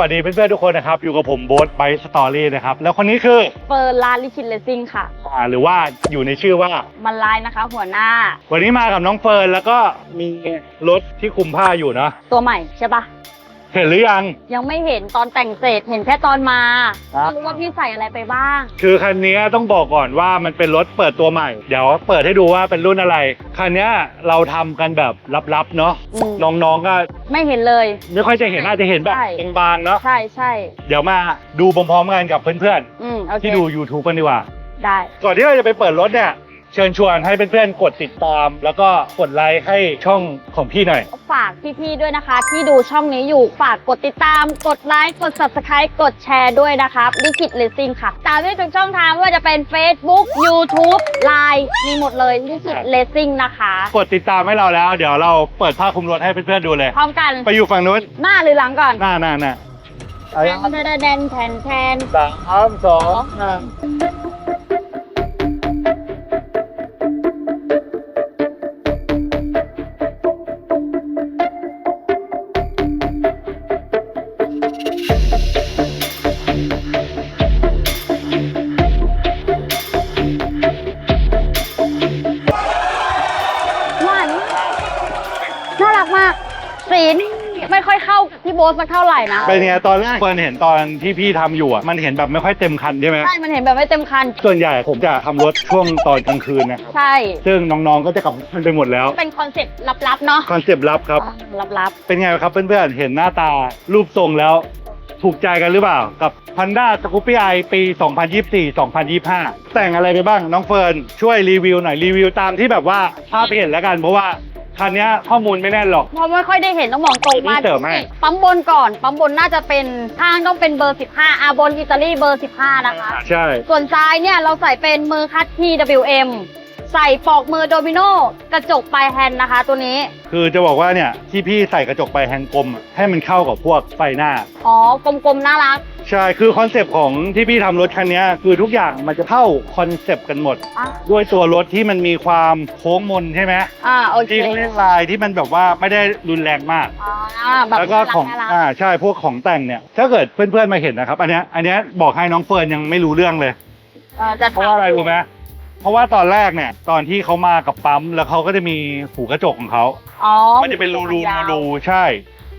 วัสดีเพื่อนๆทุกคนนะครับอยู่กับผมโบ๊ทไบสตอรี่นะครับแล้วคนนี้คือเฟิร์นลานลิขิตเลสซิ่งค่ะ อ่าหรือว่าอยู่ในชื่อว่า มันลายนะคะ หัวหน้า วันนี้มากับน้องเฟิร์นแล้วก็มีรถที่คุมผ้าอยู่เนาะตัวใหม่ใช่ปะ เห็นหรือยัง ยังไม่เห็นตอนแต่งเสร็จเห็นแค่ตอนมาครับ ไม่รู้ว่าพี่ใส่อะไรไปบ้าง คือคันนี้ต้องบอกก่อนว่ามันเป็นรถเปิดตัวใหม่ เดี๋ยวเปิดให้ดูว่าเป็นรุ่นอะไร คันนี้เราทำกันแบบลับๆเนาะ อืม น้องๆก็ไม่เห็นเลย ไม่ค่อยจะเห็นอาจจะเห็นแบบใช่ บางๆเนาะ ใช่ใช่เดี๋ยวมาดูพร้อมๆกันกับเพื่อนอืมโอๆ เคที่ดู YouTube กันดีกว่า ได้ ก่อนที่เราจะไปเปิดรถเนี่ย เชิญชวนให้เพื่อนๆกดติดตาม แล้วก็กดไลค์ให้ช่องของพี่หน่อย ฝากพี่ๆด้วยนะคะ ที่ดูช่องนี้อยู่ฝากกดติดตาม กดไลค์กด subscribe กดแชร์ด้วยนะครับลิขิตเลสซิ่งค่ะ ตามได้ทุกช่องทางไม่ว่าจะเป็น Facebook YouTube Line มีหมดเลยลิขิตเลสซิ่งนะคะกดติดตามให้เราแล้ว เดี๋ยวเราเปิดผ้าคลุมรถให้เพื่อนๆดูเลย พร้อมกันไปอยู่ฝั่งนู้นหน้าหรือหลังก่อนหน้าหน้าหน้าเอาแทยังนแทนแทนแทนแทนสามสองหนึ่ง มาก สีนี่ไม่ค่อยเข้ากับพี่โบ๊ทสักเท่าไหร่นะ เป็นไงตอนแรกเฟิร์นเห็นตอนที่พี่ทำอยู่อะมันเห็นแบบไม่ค่อยเต็มคันใช่ไหมใช่ มันเห็นแบบไม่เต็มคัน ส่วนใหญ่ผมจะทำรถช่วงตอนกลางคืนนะครับใช่ ซึ่งน้องๆก็จะกลับบ้านไปหมดแล้วเป็นคอนเซ็ปต์ลับๆเนาะคอนเซปต์ลับครับ ลับเป็นไงครับเพื่อนๆ เห็นหน้าตารูปทรงแล้ว ถูกใจกันหรือเปล่า กับ Honda Scoopy i ปี 2024-2025 แต่งอะไรไปบ้างน้องเฟิร์นช่วยรีวิวหน่อยรีวิวตามที่แบบว่าภาพเห็นแล้วกัน เพราะว่า คันเนี้ยข้อมูลไม่แน่นหรอกๆเพราะไม่ค่อยได้เห็นต้องมองตรงมานี่เสริมให้ ปั๊มบนก่อน ปั๊มบนน่าจะเป็นข้างต้องเป็นเบอร์ 15อาบนอิตาลีเบอร์ 15 นะคะ ใช่ ส่วนซ้ายเนี่ยเราใส่เป็นมือคัด TWM ใส่ปลอกมือโดมิโนกระจกปลายแฮนด์นะคะ ตัวนี้ คือจะบอกว่าเนี่ยที่พี่ใส่กระจกไปแฮนด์กลมอะให้มันเข้ากับพวกไฟหน้า อ๋อกลมๆน่ารักใช่คือคอนเซปต์ของที่พี่ทำรถคันเนี้ยคือทุกอย่างมันจะเข้าคอนเซปต์กันหมด อะด้วยตัวรถที่มันมีความโค้งมนใช่ไหมอ่าโอเคที่เขาเรียกลายที่มันแบบว่าไม่ได้รุนแรงมาก อ่าแบบแล้วก็ของน่ารักอ่าใช่พวกของแต่งเนี่ยถ้าเกิดเพื่อนๆมาเห็นนะครับ อันเนี้ยอันเนี้ยบอกให้น้องเฟิร์นยังไม่รู้เรื่องเลย เออจะเพราะว่าอะไรรู้ไหม เพราะว่าตอนแรกเนี่ย ตอนที่เขามากับปั๊มแล้วเขาก็จะมีหูกระจกของเขาอ๋อมันจะเป็นรูรูรูรูใช่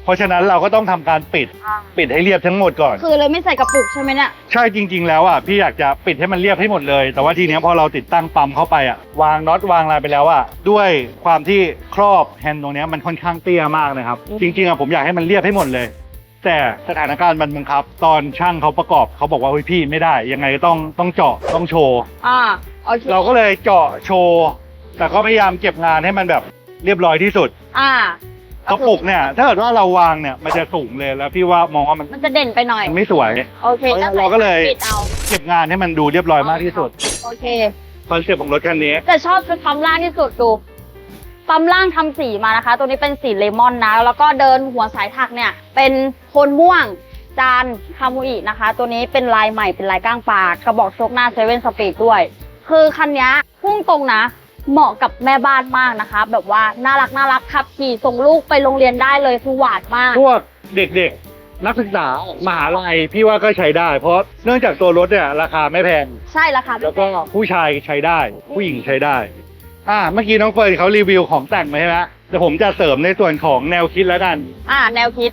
เพราะฉะนั้นเราก็ต้องทำการปิดอ่าปิดให้เรียบทั้งหมดก่อน คือเลยไม่ใส่กระปุกใช่ไหมเนี่ยใช่จริง ๆ แล้วอะพี่อยากจะปิดให้มันเรียบให้หมดเลย แต่ว่าทีเนี้ยพอเราติดตั้งปั๊มเข้าไปอะวางน็อตวางอะไรไปแล้วอะด้วยความที่ครอบแฮนด์ตรงเนี้ยมันค่อนข้างเตี้ยมากนะครับอืมจริงๆอะผมอยากให้มันเรียบให้หมดเลย แต่สถานการณ์มันบังคับ ตอนช่างเขาประกอบเขาบอกว่าเฮ้ยพี่ไม่ได้ ยังไงต้องต้องเจาะต้องโชว์ อ่า โอเคเราก็เลยเจาะโชว์ แต่ก็พยายามเก็บงานให้มันแบบเรียบร้อยที่สุดอ่ากระปุกเนี่ย ถ้าเกิดว่าเราวางเนี่ยมันจะสูงเลยแล้วพี่ว่ามองว่ามันมันจะเด่นไปหน่อย มันไม่สวย โอเคเราเราก็เลย ปิดเอาเก็บงานให้มันดูเรียบร้อยมากที่สุดโอเค คอนเซ็ปต์ของรถคันนี้ แต่ชอบชุดปั๊มล่างที่สุดดูปั๊มล่างทำสีมานะคะ ตัวนี้เป็นสีเลมอนนะ แล้วก็เดินหัวสายถักเนี่ย เป็นโทนม่วง จานคามูอินะคะ ตัวนี้เป็นลายใหม่เป็นลายก้างปลากระบอกโชคหน้าเซเว่นสปีดด้วย คือคันนี้พุ่งตรงนะเหมาะกับแม่บ้านมากนะคะ แบบว่าน่ารักน่ารักขับขี่ส่งลูกไปโรงเรียนได้เลยคือหวาดมาก พวกเด็กๆ นักศึกษามหาลัยพี่ว่าก็ใช้ได้ เพราะเนื่องจากตัวรถเนี่ยราคาไม่แพง ใช่ราคาแล้วก็ผู้ชายใช้ได้ ผู้หญิงใช้ได้ อ่าเมื่อกี้น้องเฟิร์นเขารีวิวของแต่งมาใช่ไหมเดี๋ยวผมจะเสริมในส่วนของแนวคิดแล้วกัน อ่า แนวคิด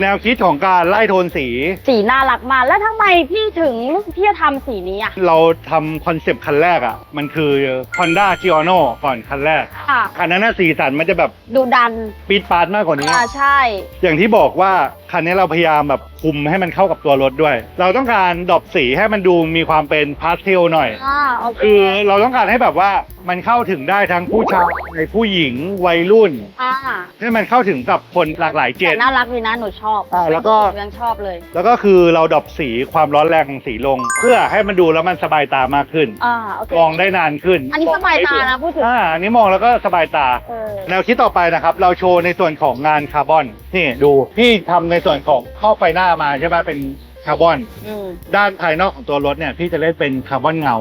แนวคิดของการไล่โทนสี สีน่ารักมากแล้วทำไมพี่ถึงเลือกที่จะทำสีนี้อะเราทำคอนเซปต์คันแรกอะ่ะ มันคือ Honda g i o n o ก่อนคันแรก ค่ะ คันนั้นน่ะสีสันมันจะแบบดูดันปีดปาดมากกว่านี้ อ่าใช่ อย่างที่บอกว่า คันนี้เราพยายามแบบคุมให้มันเข้ากับตัวรถด้วย เราต้องการดรอปสีให้มันดูมีความเป็นพาสเทลหน่อยอ่าโอเคคือเราต้องการให้แบบว่ามันเข้าถึงได้ทั้งผู้ชายผู้หญิงวัยรุ่น อ่าให้มันเข้าถึงกับคนหลากหลายเจแต่นน่ารักดีนะหนูชอบอ่าแล้วก็ หนูยังชอบเลย แล้วก็คือเราดรอปสีความร้อนแรงของสีลง เพื่อให้มันดูแล้วมันสบายตามากขึ้น อ่าโอเคมองได้นานขึ้นอันนี้สบายตานะพูดถึงอ่าอันนี้มองแล้วก็สบายตา เออ แนวคิดต่อไปนะครับ เราโชว์ในส่วนของงานคาร์บอน นี่ดูพี่ทำในส่วนของข้อไฟหน้ามาใช่ไหมเป็นคาร์บอน อืมด้านภายนอกของตัวรถเนี่ยพี่จะเล่นเป็นคาร์บอนเงา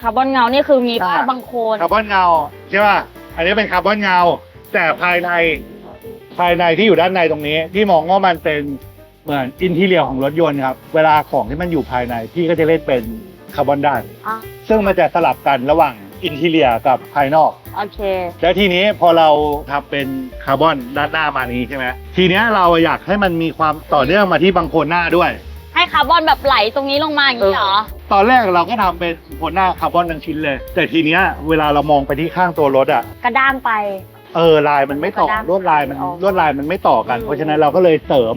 คาร์บอนเงานี่คือมีอ่าผ้าบางโคน คาร์บอนเงาใช่ป่ะอันนี้เป็นคาร์บอนเงา แต่ภายในภายในที่อยู่ด้านในตรงนี้พี่มองว่ามันเป็นเหมือนอินทีเรียของรถยนต์ครับ เวลาของที่มันอยู่ภายในพี่ก็จะเล่นเป็นคาร์บอนด้าน อะ ซึ่งมันจะสลับกันระหว่าง อินทีเรียกับภายนอก โอเค แล้วทีนี้พอเราทำเป็นคาร์บอนด้านหน้ามานี้ใช่ไหมทีเนี้ยเราอยากให้มันมีความต่อเนื่องมาที่บางโคนหน้าด้วย ให้คาร์บอนแบบไหลตรงนี้ลงมาอย่างนี้เหรอ ตอนแรกเราก็ทำเป็นโคนหน้าคาร์บอนทั้งชิ้นเลย แต่ทีเนี้ยเวลาเรามองไปที่ข้างตัวรถอะ กระด้างไป เออลายมันไม่ต่อกระด้างลวดลายมันอ๋อลวดลายมันไม่ต่อกันอืมเพราะฉะนั้นเราก็เลยเสริม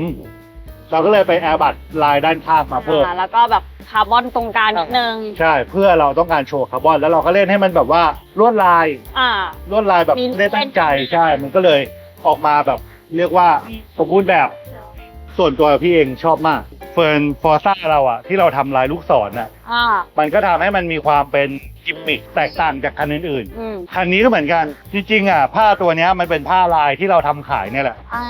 เราก็เลยไปแอร์บัดลายด้านข้างมาเพิ่ม อ่าแล้วก็แบบคาร์บอนตรงกลางนิดนึง ใช่เพื่อเราต้องการโชว์คาร์บอนแล้วเราก็เล่นให้มันแบบว่าลวดลายอ่า ลวดลายแบบมีไม่ได้ตั้งใจใช่ มันก็เลยออกมาแบบเรียกว่าสมบูรณ์แบบส่วนตัวพี่เองชอบมาก เฟิร์นฟอร์ซ่าเราอะที่เราทำลายลูกศรน่ะอ่า มันก็ทำให้มันมีความเป็น กิมมิคแตกต่างจากคันอื่นอืมๆคันนี้ก็เหมือนกัน จริงๆอะผ้าตัวเนี้ยมันเป็นผ้าลายที่เราทำขายเนี่ยแหละ อ่า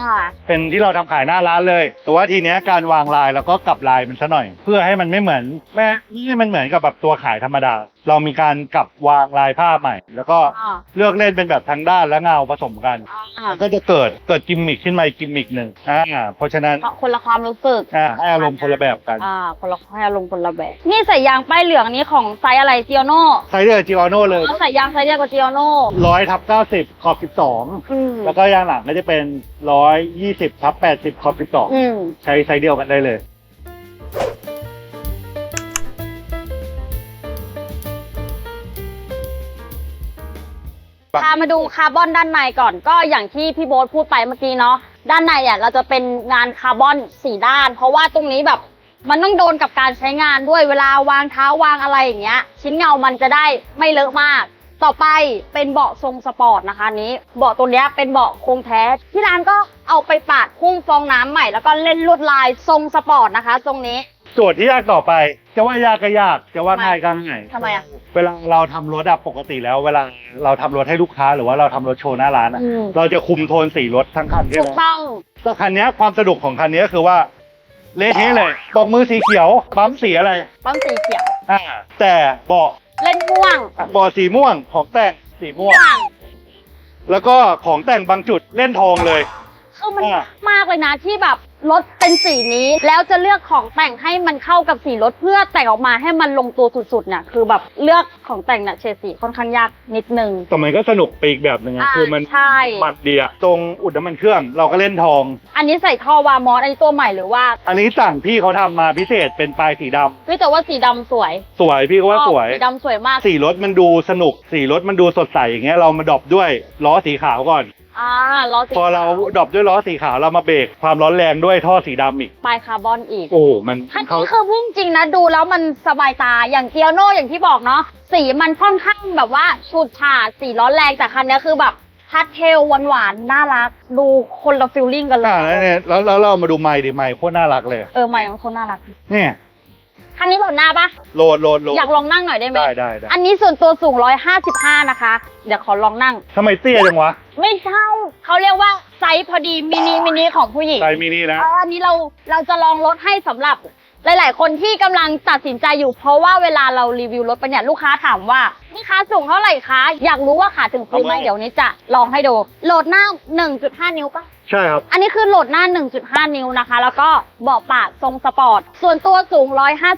เป็นที่เราทำขายหน้าร้านเลย แต่ว่าทีเนี้ยการวางลายแล้วก็กลับลายมันซะหน่อย เพื่อให้มันไม่เหมือนแม่ไม่ให้มันเหมือนกับแบบตัวขายธรรมดา เรามีการกลับวางลายผ้าใหม่ แล้วก็อ่า เลือกเล่นเป็นแบบทั้งด้านและเงาผสมกัน อ่ามันก็จะเกิดเกิดกิมมิคขึ้นมาอีกกิมมิคหนึ่งอ่าเพราะฉะนั้นเพราะคนละความรู้สึก อ่าให้อารมณ์คนละแบบกัน อ่าคนละให้อารมณ์คนละแบบ นี่ใส่ยางป้ายเหลืองนี้ของไซส์อะไรเจียโน่ไซเดอร์จิออโน่เลยใส่ยางไซส์เดียวกับเจียโน่ร้อยทับเก้าสิบขอบสิบสองอืมแล้วก็ยางหลังก็จะเป็นร้อยยี่สิบทับแปดสิบขอบสิบสองอืม ใช้ไซส์เดียวกันได้เลยพามาดูคาร์บอนด้านในก่อนก็อย่างที่พี่โบ๊ทพูดไปเมื่อกี้เนาะด้านในอะเราจะเป็นงานคาร์บอนสี่ด้าน เพราะว่าตรงนี้แบบ มันต้องโดนกับการใช้งานด้วยเวลาวางเท้าวางอะไรอย่างเงี้ย ชิ้นเงามันจะได้ไม่เลอะมาก ต่อไปเป็นเบาะทรงสปอร์ตนะคะอันนี้ เบาะตัวเนี้ยเป็นเบาะโครงแท้ ที่ร้านก็เอาไปปาดพุ่งฟองน้ำใหม่ แล้วก็เล่นลวดลายทรงสปอร์ตนะคะ ตรงนี้ โจทย์ที่ยากต่อไป จะว่ายากก็ยาก จะว่าง่ายก็ง่ายทำไมอะเวลาเราทำรถอะปกติแล้ว เวลาเราทำรถให้ลูกค้า หรือว่าเราทำรถโชว์หน้าร้านอะอืมเราจะคุมโทนสีรถทั้งคันใช่ถูไหกมต้อง แต่คันเนี้ยความสนุกของคันนี้ก็คือว่า เละเทะเลยบอกมือสีเขียวปั๊มสีอะไรปั๊มสีเขียว อ่าแต่เบาะเล่นม่วงเบาะสีม่วงของแต่งสีม่วงม่วงแล้วก็ของแต่งบางจุดเล่นทองเลย คือมันอะ มากเลยนะที่แบบรถเป็นสีนี้ แล้วจะเลือกของแต่งให้มันเข้ากับสีรถเพื่อแต่งออกมาให้มันลงตัวสุดๆเนี่ยคือแบบเลือกของแต่งเนี่ยเฉดสีค่อนข้างยากนิดนึง แต่มันก็สนุกไปอีกแบบหนึ่งอะอ่าคือมันใช่มันดีอะตรงอุดน้ำมันเครื่อง เราก็เล่นทอง อันนี้ใส่ท่อวามอสอันนี้ตัวใหม่หรือว่าอันนี้สั่งพี่เขาทำมาพิเศษเป็นปลายสีดำเฮ้ยแต่ว่าสีดำสวยสวยพี่ก็ว่าสวย สีดำสวยมาก สีรถมันดูสนุก สีรถมันดูสดใสอย่างเงี้ยเรามาดรอปด้วยล้อสีขาวก่อน อ่าล้อสีพอเราดรอปด้วยล้อสีขาวเรามาเบรกความร้อนแรงด้วยท่อสีดำอีก ปลายคาร์บอนอีกโอ้มันคันเขา นี้คือพุ่งจริงนะดูแล้วมันสบายตาอย่างเกียวโน่อย่างที่บอกเนาะสีมันค่อนข้างแบบว่าฉูดฉาดสีร้อนแรงแต่คันนี้คือแบบพาสเทลหวานๆน่ารัก ดูคนละฟิลลิ่งกันเลอ่ายเนี่ยแล้วแล้วเรามาดูไมค์ดิไมค์โคตรน่ารักเลย เออใหม่มันคนน่ารัก เนี่ย คันนี้โหลดหน้าปะโหลดโหลดโหลดอยากลองนั่งหน่อยได้ไหมได้ได้ได้อันนี้ส่วนตัวสูง 155 นะคะ เดี๋ยวขอลองนั่ง ทำไมเตี้ยจังวะไม่ใช่เขาเรียกว่าไซส์พอดีมินิมินิของผู้หญิงไซส์มินินะ เอออันนี้เราเราจะลองลดให้สำหรับหลาย ๆ คนที่กำลังตัดสินใจอยู่ เพราะว่าเวลาเรารีวิวรถไปเนี่ยลูกค้าถามว่า นี่ค้าสูงเท่าไหร่คะ อยากรู้ว่าขาถึงพื้นไหมเอาไว้เดี๋ยวนี้จะลองให้ดู โหลดหน้า 1.5 นิ้วปะใช่ครับ อันนี้คือโหลดหน้า 1.5 นิ้วนะคะ แล้วก็เบาะปากทรงสปอร์ต ส่วนตัวสูง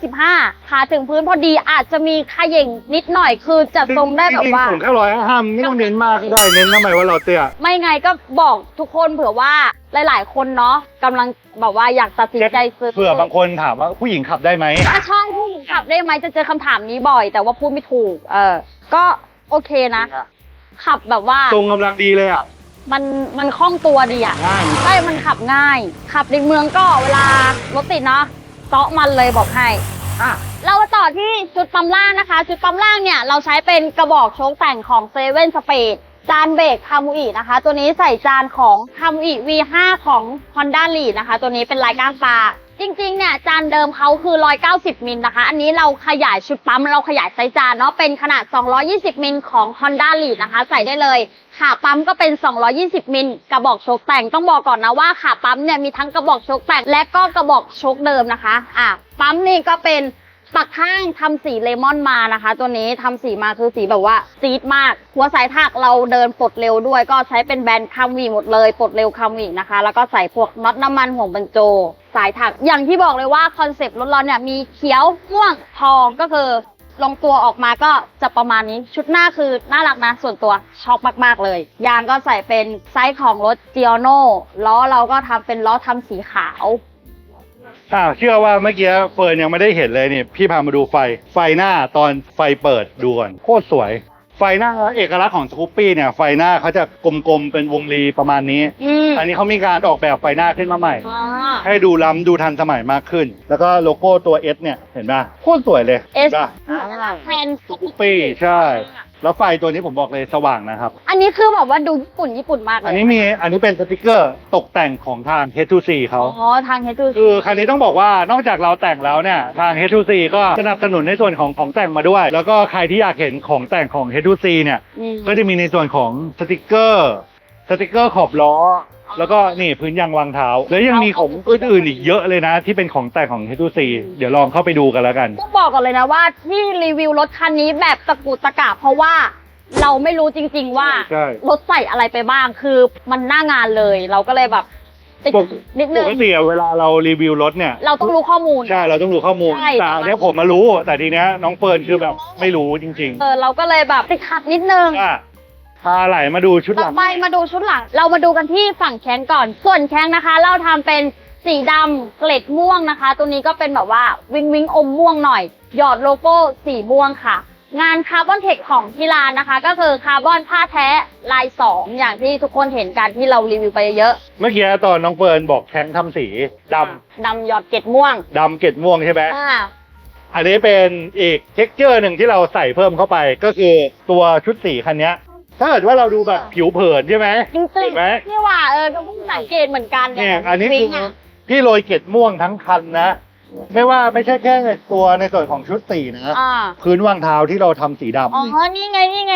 155 ขาถึงพื้นพอดีอาจจะมีขย่งนิดหน่อย คือจะทรงได้แบบว่าจริงๆสูงแค่ร้อยห้ามไม่ต้องเน้นมากก็ได้ เน้นทำไมว่าเราเตี้ย ไม่ไงก็บอกทุกคนเผื่อว่าหลาย ๆ คนเนาะกำลังแบบว่าอยากตัดสินใจซื้อเผื่อบางคนถามว่าผู้หญิงขับได้ไหมถ้าใช่ผู้หญิงขับได้ไหมจะเจอคำถามนี้บ่อย แต่ว่าพูดไม่ถูก เออก็โอเคนะ ขับแบบว่า ทรงกำลังดีเลยอะ มันมันคล่องตัวดีอะง่าย ใช่มันขับง่าย ขับในเมืองก็เวลารถติดเนาะเซาะมันเลยบอกให้ อะ เรามาต่อที่ชุดปั๊มล่างนะคะ ชุดปั๊มล่างเนี่ย เราใช้เป็นกระบอกโชคแต่งของเซเว่นสเปดจานเบรกคามูอินะคะ ตัวนี้ใส่จานของคามูอิ V5 ของ Honda Lead นะคะ ตัวนี้เป็นลายก้างปลา จริงๆเนี่ยจานเดิมเขาคือ 190 มิลนะคะ อันนี้เราขยายชุดปั๊มเราขยายไซส์จานเนาะเป็นขนาด 220 มิลของ Honda Lead นะคะ ใส่ได้เลยขาปั๊มก็เป็น 220 มิลกระบอกโชกแต่งต้องบอกก่อนนะว่าขาปั๊มเนี่ยมีทั้งกระบอกโชกแต่งและก็กระบอกโชกเดิมนะคะอะปั๊มนี่ก็เป็น ปักข้างทำสีเลมอนมานะคะ ตัวนี้ทำสีมาคือสีแบบว่าซีดมาก หัวสายถักเราเดินปลดเร็วด้วย ก็ใช้เป็นแบรนด์คัมวีหมดเลยปลดเร็วคัมวีนะคะ แล้วก็ใส่พวกน็อตน้ำมันห่วงบรรโจ สายถักอย่างที่บอกเลยว่าคอนเซปต์รถเราเนี่ยมีเขียวม่วงทองก็คือลงตัวออกมาก็จะประมาณนี้ชุดหน้าคือน่ารักนะ ส่วนตัวชอบมาก ๆ เลย ยางก็ใส่เป็นไซส์ของรถจีโอโน่ล้อเราก็ทำเป็นล้อทำสีขาว อ้าวเชื่อว่าเมื่อกี้เฟิร์นยังไม่ได้เห็นเลยนี่ พี่พามาดูไฟไฟหน้าตอนไฟเปิดดูก่อนโคตรสวย ไฟหน้าเอกลักษณ์ของสกูปปี้เนี่ยไฟหน้าเขาจะกลมๆเป็นวงรีประมาณนี้ อืมอันนี้เขามีการออกแบบไฟหน้าขึ้นมาใหม่อ่าให้ดูล้ำดูทันสมัยมากขึ้น แล้วก็โลโก้ตัว S เนี่ยเห็นป่ะโคตรสวยเลยเอสห็นป่ะแทนสกูปปี้ใช่ แล้วไฟตัวนี้ผมบอกเลยสว่างนะครับ อันนี้คือแบบว่าดูญี่ปุ่นญี่ปุ่นมากเลยอันนี้มีอันนี้เป็นสติกเกอร์ตกแต่งของทาง H2C เขาอ๋อทางเฮตูคือคันนี้ต้องบอกว่านอกจากเราแต่งแล้วเนี่ยทาง H2C ก็สนับสนุนในส่วนของของแต่งมาด้วย แล้วก็ใครที่อยากเห็นของแต่งของ H2C เนี่ย ก็จะมีในส่วนของสติกเกอร์สติกเกอร์ขอบล้อ แล้วก็นี่พื้นยางวางเท้า แล้วยังมีของอื่นๆอีกเยอะเลยนะ ที่เป็นของแต่งของ H2C เดี๋ยวลองเข้าไปดูกันแล้วกัน ต้องบอกก่อนเลยนะว่าที่รีวิวรถคันนี้แบบตะกุดตะกะเพราะว่าเราไม่รู้จริง ๆ ว่าใช่ รถใส่อะไรไปบ้างคือมันหน้างานเลย เราก็เลยแบบติดปกนิดนึปงกติอะเวลาเรารีวิวรถเนี่ย เราต้องรู้ข้อมูล ใช่เราต้องรู้ข้อมูลใช่ แต่อันเนี้ยผมมารู้ แต่ทีเนี้ยน้องเฟิร์นคือแบบไม่รู้จริง เออเราก็เลยแบบติดขัดนิดนึง ๆ อะ พาไหลมาดูชุดหต่ลัอง ไปมาดูชุดหลัง เรามาดูกันที่ฝั่งแข้งก่อน ส่วนแข้งนะคะ เราทำเป็นสีดำเกล็ดม่วงนะคะ ตัวนี้ก็เป็นแบบว่าวิงวิงอมม่วงหน่อย หยอดโลโก้สีม่วงค่ะ งานคาร์บอนเทคของที่ร้านนะคะ ก็คือคาร์บอนผ้าแท้ลายสองอย่างที่ทุกคนเห็นกันที่เรารีวิวไปเยอะเมื่อกี้ตอนน้องเฟิร์นบอกแข้งทำสีดดำหยอดเกล็ดม่วงำดำเกล็ดม่วงใช่ไหมอ่า อันนี้เป็นอีกเท็กเจอร์หนึ่งที่เราใส่เพิ่มเข้าไป ก็คือตัวชุดสีคันเนี้ย ถ้าเกิดว่าเราดูแบบผิวเผินใช่ไหมจริงเห็นไหมๆนี่ว่าเออก็เพิ่งสังเกตเหมือนกันเนี่ยอันนี้วิคืงออะพี่โรยเกล็ดม่วงทั้งคันนะ ไม่ว่าไม่ใช่แค่ตัวในส่วนของชุดสีนะอ่าพื้นวางเท้าที่เราทำสีดำอ๋อนี่ไงนี่ไง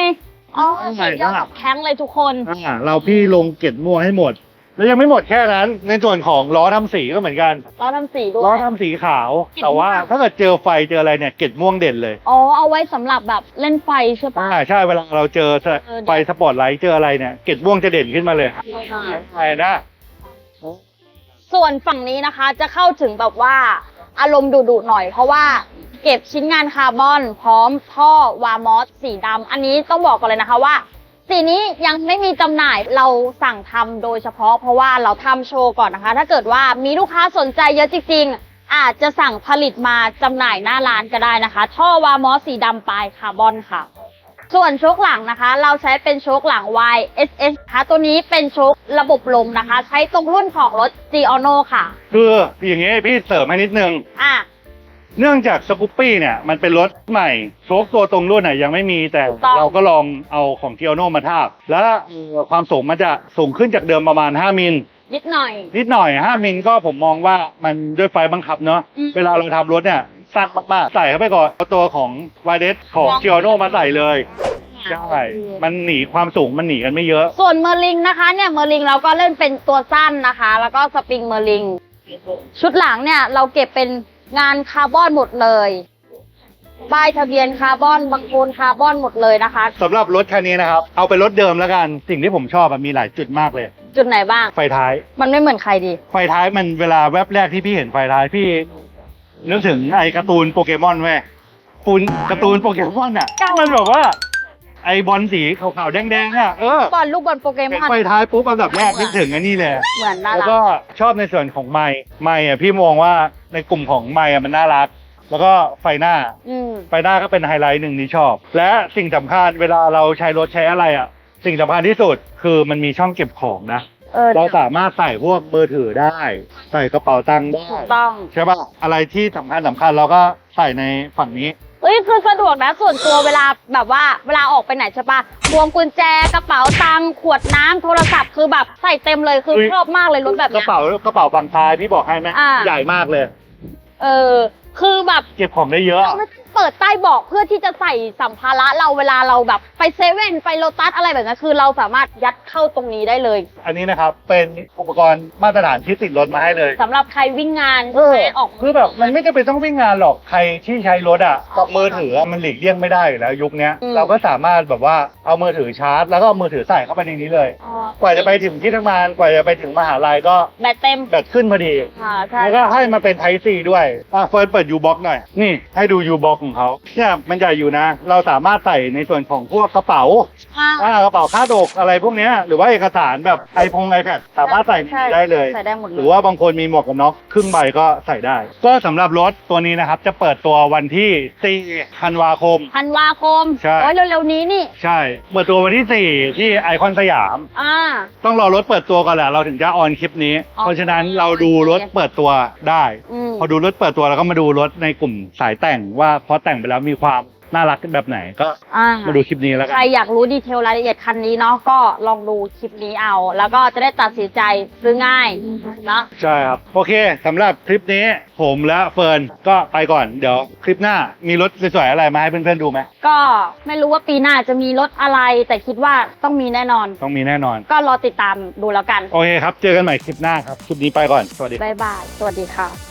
อ๋อใช่สีเดียวกับแข้งเลยทุกคนอ่าเราพี่ลงเกล็ดม่วงให้หมด แล้วยังไม่หมดแค่นั้น ในส่วนของล้อทำสีก็เหมือนกันเราทำสีด้วย ล้อทำสีขาว เกล็ดม่วงแต่ว่าถ้าเกิดเจอไฟเจออะไรเนี่ยเกล็ดม่วงเด่นเลยอ๋อเอาไว้สำหรับแบบเล่นไฟใช่ปะ อ่าใช่เวลาเราเจอเออ ไฟสปอตไลท์เจออะไรเนี่ยเกล็ดม่วงจะเด่นขึ้นมาเลยใช่นะ ส่วนฝั่งนี้นะคะจะเข้าถึงแบบว่าอารมณ์ดุๆหน่อย เพราะว่าเก็บชิ้นงานคาร์บอน พร้อมท่อวามอสสีดำอันนี้ต้องบอกก่อนเลยนะคะว่า สีนี้ยังไม่มีจำหน่ายเราสั่งทำโดยเฉพาะเพราะว่าเราทำโชว์ก่อนนะคะ ถ้าเกิดว่ามีลูกค้าสนใจเยอะจริงๆ อาจจะสั่งผลิตมาจำหน่ายหน้าร้านก็ได้นะคะ ท่อวามอสสีดำปลายคาร์บอนค่ะ ส่วนโชคหลังนะคะ เราใช้เป็นโชคหลัง YSS นะคะตัวนี้เป็นโชคระบบลมนะคะ ใช้ตรงรุ่นของรถ g i o n o ค่ะ คืออย่างงี้พี่เสริมให้นิดนึง อะ เนื่องจากสกูปปี้เนี่ยมันเป็นรถใหม่โชคตัวตรงรุ่นน่ะยังไม่มีแต่ถูกต้อง เราก็ลองเอาของเกียวโนมาทาบ แล้วเอ่อความสูงมันจะสูงขึ้นจากเดิมประมาณ 5 มิล นิดหน่อย นิดหน่อย 5 มิลก็ผมมองว่ามันด้วยไฟบังคับเนาะอืมเวลาเราทำรถเนี่ยสั้นมากๆ ใส่เข้าไปก่อนเอาตัวของวายเดสของลองเกียวโนมาใส่เลยใช่มันหนีความสูงมันหนีกันไม่เยอะ ส่วนเมอร์ลิงนะคะเนี่ยเมอร์ลิงเราก็เล่นเป็นตัวสั้นนะคะ แล้วก็สปริงเมอร์ลิง ชุดหลังเนี่ยเราเก็บเป็น งานคาร์บอนหมดเลยป้ายทะเบียนคาร์บอนบางโคนคาร์บอนหมดเลยนะคะ สำหรับรถคันนี้นะครับ เอาเป็นรถเดิมแล้วกัน สิ่งที่ผมชอบอะมีหลายจุดมากเลย จุดไหนบ้าง ไฟท้าย มันไม่เหมือนใครดี ไฟท้ายมันเวลาแวบแรกที่พี่เห็นไฟท้ายพี่นึกถึงไอ้การ์ตูนโปเกมอนเว้ยปูนการ์ตูนโปเกมอนอะมันแบบว่า ไอ้บอลสีขาวๆแดงๆอะเออบอลลูกบอลโปเกมเห็นอนไฟท้ายปุ๊บอันดับแรกนึกถึงอันนี้เลยเหมือนน่าแล้วรัก็กชอบในส่วนของไม้ไม้อะพี่มองว่าในกลุ่มของไม้อะมันน่ารัก แล้วก็ไฟหน้า อืมไฟหน้าก็เป็นไฮไลท์หนึ่งที่ชอบ และสิ่งสำคัญเวลาเราใช้รถใช้อะไรอะ สิ่งสำคัญที่สุดคือมันมีช่องเก็บของนะ เออเราสามารถใส่พวกมือถือได้ ใส่กระเป๋าตังค์ได้ ถูกต้อง ใช่ป่ะ อะไรที่สำคัญสำคัญเราก็ใส่ในฝั่งนี้ เอ้ยคือสะดวกนะ ส่วนตัวเวลาแบบว่าเวลาออกไปไหนใช่ปะพวงกุญแจกระเป๋าตังค์ขวดน้ำโทรศัพท์คือแบบใส่เต็มเลยคือเฮ้ยชอบมากเลยรถแบบกเนี้ระย เป๋ากระเป๋าบางท้ายพี่บอกให้ไหมอ่า ใหญ่มากเลย เออ คือแบบเก็บของได้เยอะ เราไม่ต้องเปิดใต้เบาะเพื่อที่จะใส่สัมภาระเราเวลาเราแบบไปเซเว่นไปโลตัสอะไรแบบนั้นคือเราสามารถยัดเข้าตรงนี้ได้เลยอันนี้นะครับเป็นอุปกรณ์มาตรฐานที่ติดรถมาให้เลยสำหรับใครวิ่งงานเออใช่ไหมออก คือแบบมันไม่จำเป็นต้องวิ่งงานหรอกใครที่ใช้รถอะกับมือถืออะมันหลีกเลี่ยงไม่ได้อยู่แล้วยุคเนี้ยอืม เราก็สามารถแบบว่าเอามือถือชาร์จ แล้วก็เอามือถือใส่เข้าไปในนี้เลย อ๋อกว่าจะไปถึงที่ทำงานกว่าจะไปถึงมหาลัยก็แบตเต็มแบตขึ้นพอดี ค่ะใช่แล้วก็ให้มาเป็นไทซีด้วยอะเฟิร์นเปิด U box หน่อย นี่ให้ดู U box ของเขาเนี่ยมันใหญ่อยู่นะ เราสามารถใส่ในส่วนของพวกกระเป๋าอ่าอ่ากระเป๋าคาดอกอะไรพวกเนี้ยหรือว่าเอกสารแบบไอพงไอแพดสามารถใส่ใช่ได้เลย ใส่ได้หมดเลหรืยอว่าบางคนมีหมวกกันน็อกครึ่งใบก็ใส่ได้ ก็สำหรับรถตัวนี้นะครับ จะเปิดตัววันที่4ธันวาคม ธันวาคมใช่ โอ้ยเร็วๆนี้นี่ ใช่ เปิดตัววันที่ 4 ที่ไอคอนสยาม อ่า ต้องรอรถเปิดตัวก่อนแหละเราถึงจะออนคลิปนี้ อ๋อ เพราะฉะนั้นเราดูรถเปิดตัวได้ อืมพอดูรถเปิดตัวแล้วก็มาดูรถในกลุ่มสายแต่งว่าพอแต่งไปแล้วมีความน่ารักแบบไหนก็อ่ามาดูคลิปนี้แล้วกัใครนอยากรู้ดีเทลรายละเอียดคันนี้เนาะก็ลองดูคลิปนี้เอา แล้วก็จะได้ตัดสินใจซื้อง่ายเนาะ ใช่ครับ โอเคสำหรับคลิปนี้ผมและเฟิร์นก็ไปก่อนเดี๋ยวคลิปหน้ามีรถสวยๆอะไรมาให้เพื่อนๆดูไหมก็ไม่รู้ว่าปีหน้าจะมีรถอะไร แต่คิดว่าต้องมีแน่นอน ต้องมีแน่นอน ก็รอติดตามดูแล้วกัน โอเคครับ เจอกันใหม่คลิปหน้าครับคลิปนี้ไปก่อนสวัสดีบ๊ายบาย สวัสดีค่ะ